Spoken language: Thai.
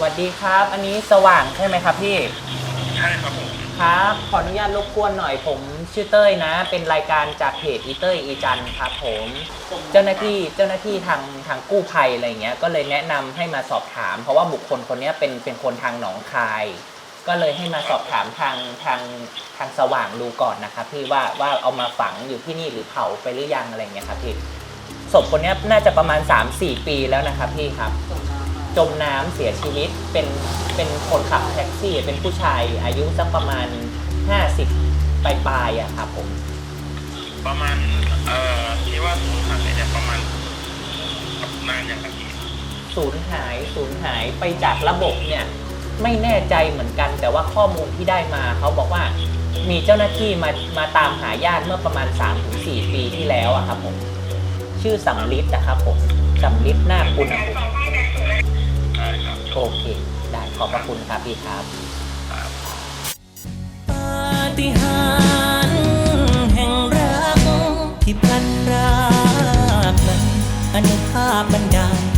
สวัสดีครับ อันนี้สว่างใช่ไหมครับพี่ ใช่ครับผมครับ ขออนุญาตรบกวนหน่อยผมชื่อเต้ยนะ เป็นรายการจากเพจอีเต้ยอีจันครับผม เจ้าหน้าที่เจ้าหน้าที่ทางทางกู้ภัยอะไรเงี้ย ก็เลยแนะนำให้มาสอบถาม เพราะว่าบุคคลคนเนี้ยเป็นเป็นคนทางหนองคาย ก็เลยให้มาสอบถามทางทางทางสว่างดูก่อนนะครับพี่ว่าว่าเอามาฝังอยู่ที่นี่หรือเผาไปหรือยังอะไรเงี้ยครับพี่ ศพคนเนี้ยน่าจะประมาณ 3-4 ปีแล้วนะครับพี่ครับ จมน้ำเสียชีวิตเป็นเป็นคนขับแท็กซี่ เป็นผู้ชายอายุสักประมาณ 50ปลายปลายๆอะครับผม ประมาณ เอ่อที่ว่าสูญหายเนี่ยประมาณนานอย่างไรพี่สูญหายสูญหายไปจากระบบเนี่ย ไม่แน่ใจเหมือนกัน แต่ว่าข้อมูลที่ได้มาเขาบอกว่ามีเจ้าหน้าที่มามาตามหาญาติเมื่อประมาณ 3-4 ปีที่แล้วอะครับผม ชื่อสำลิดนะครับผมสำลิดหน้าคุณอะผมใช่ครับโอ เค ได้ขอบพระคุณครับพี่ครับปาฏิหาริย์แห่งรักที่พลันรากนั้นอนุภาพบันดาล